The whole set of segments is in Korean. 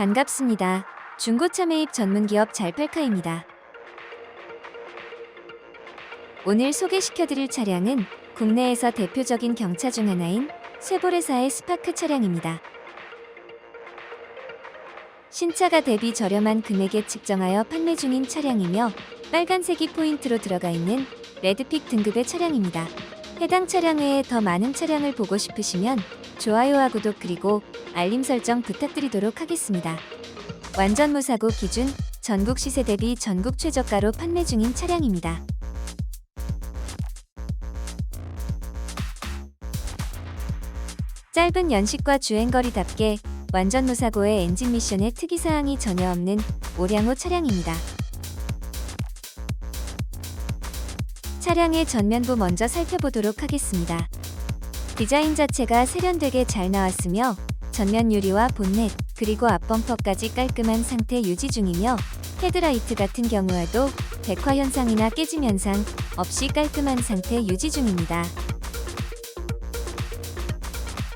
반갑습니다. 중고차 매입 전문기업 잘팔카입니다. 오늘 소개시켜드릴 차량은 국내에서 대표적인 경차 중 하나인 쉐보레사의 스파크 차량입니다. 신차가 대비 저렴한 금액에 측정하여 판매 중인 차량이며 빨간색이 포인트로 들어가 있는 레드픽 등급의 차량입니다. 해당 차량 외에 더 많은 차량을 보고 싶으시면 좋아요와 구독 그리고 알림 설정 부탁드리도록 하겠습니다. 완전 무사고 기준 전국 시세 대비 전국 최저가로 판매 중인 차량입니다. 짧은 연식과 주행거리답게 완전 무사고의 엔진 미션에 특이사항이 전혀 없는 오량호 차량입니다. 차량의 전면부 먼저 살펴보도록 하겠습니다. 디자인 자체가 세련되게 잘 나왔으며 전면 유리와 본넷 그리고 앞범퍼까지 깔끔한 상태 유지 중이며 헤드라이트 같은 경우에도 백화 현상이나 깨짐 현상 없이 깔끔한 상태 유지 중입니다.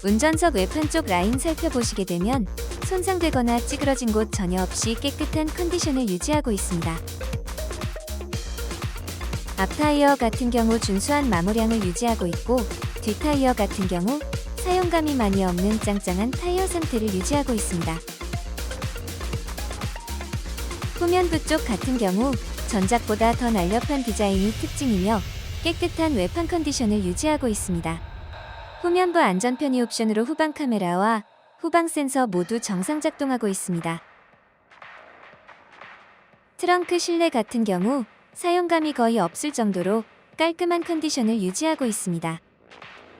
운전석 외판 쪽 라인 살펴보시게 되면 손상되거나 찌그러진 곳 전혀 없이 깨끗한 컨디션을 유지하고 있습니다. 앞 타이어 같은 경우 준수한 마모량을 유지하고 있고 뒷 타이어 같은 경우 사용감이 많이 없는 짱짱한 타이어 상태를 유지하고 있습니다. 후면부 쪽 같은 경우 전작보다 더 날렵한 디자인이 특징이며 깨끗한 외판 컨디션을 유지하고 있습니다. 후면부 안전 편의 옵션으로 후방 카메라와 후방 센서 모두 정상 작동하고 있습니다. 트렁크 실내 같은 경우 사용감이 거의 없을 정도로 깔끔한 컨디션을 유지하고 있습니다.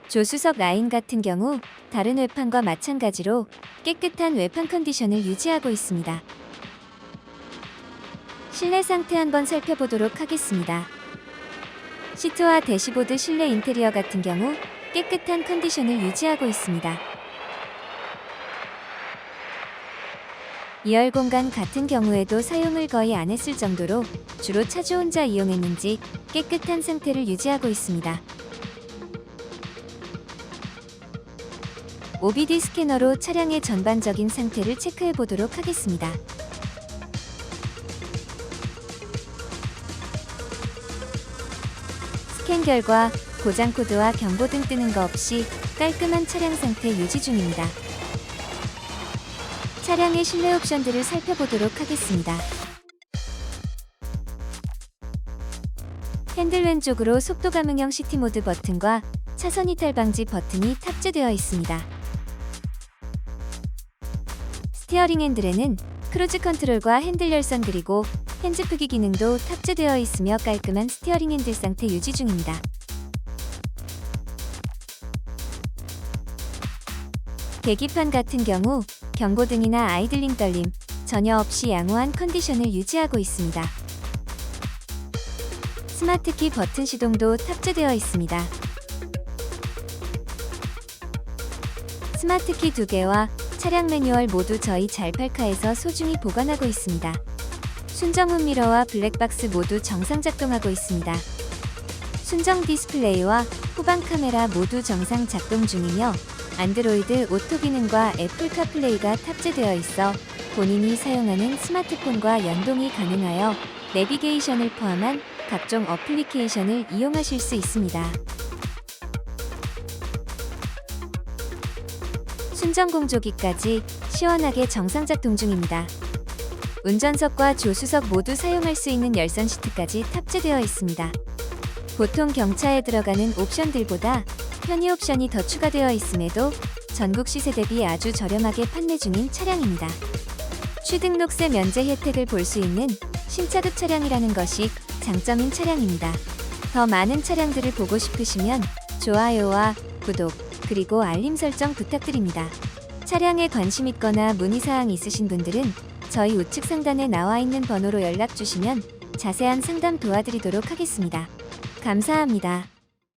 조수석 라인 같은 경우 다른 외판과 마찬가지로 깨끗한 외판 컨디션을 유지하고 있습니다. 실내 상태 한번 살펴보도록 하겠습니다. 시트와 대시보드 실내 인테리어 같은 경우 깨끗한 컨디션을 유지하고 있습니다. 2열 공간 같은 경우에도 사용을 거의 안 했을 정도로 주로 차주 혼자 이용했는지 깨끗한 상태를 유지하고 있습니다. OBD 스캐너로 차량의 전반적인 상태를 체크해 보도록 하겠습니다. 스캔 결과 고장 코드와 경고등 뜨는 거 없이 깔끔한 차량 상태 유지 중입니다. 차량의 실내 옵션들을 살펴보도록 하겠습니다. 핸들 왼쪽으로 속도 감응형 시티 모드 버튼과 차선 이탈 방지 버튼이 탑재되어 있습니다. 스티어링 핸들에는 크루즈 컨트롤과 핸들 열선 그리고 핸즈프기 기능도 탑재되어 있으며 깔끔한 스티어링 핸들 상태 유지 중입니다. 계기판 같은 경우 경고등이나 아이들링 떨림 전혀 없이 양호한 컨디션을 유지하고 있습니다. 스마트키 버튼 시동도 탑재되어 있습니다. 스마트키 두 개와 차량 매뉴얼 모두 저희 잘팔카에서 소중히 보관하고 있습니다. 순정훈 미러와 블랙박스 모두 정상 작동하고 있습니다. 순정 디스플레이와 후방 카메라 모두 정상 작동 중이며 안드로이드 오토 기능과 애플 카플레이가 탑재되어 있어 본인이 사용하는 스마트폰과 연동이 가능하여 내비게이션을 포함한 각종 어플리케이션을 이용하실 수 있습니다. 순정 공조기까지 시원하게 정상 작동 중입니다. 운전석과 조수석 모두 사용할 수 있는 열선 시트까지 탑재되어 있습니다. 보통 경차에 들어가는 옵션들보다 편의 옵션이 더 추가되어 있음에도 전국 시세 대비 아주 저렴하게 판매 중인 차량입니다. 취등록세 면제 혜택을 볼 수 있는 신차급 차량이라는 것이 장점인 차량입니다. 더 많은 차량들을 보고 싶으시면 좋아요와 구독, 그리고 알림 설정 부탁드립니다. 차량에 관심 있거나 문의사항 있으신 분들은 저희 우측 상단에 나와 있는 번호로 연락 주시면 자세한 상담 도와드리도록 하겠습니다. 감사합니다.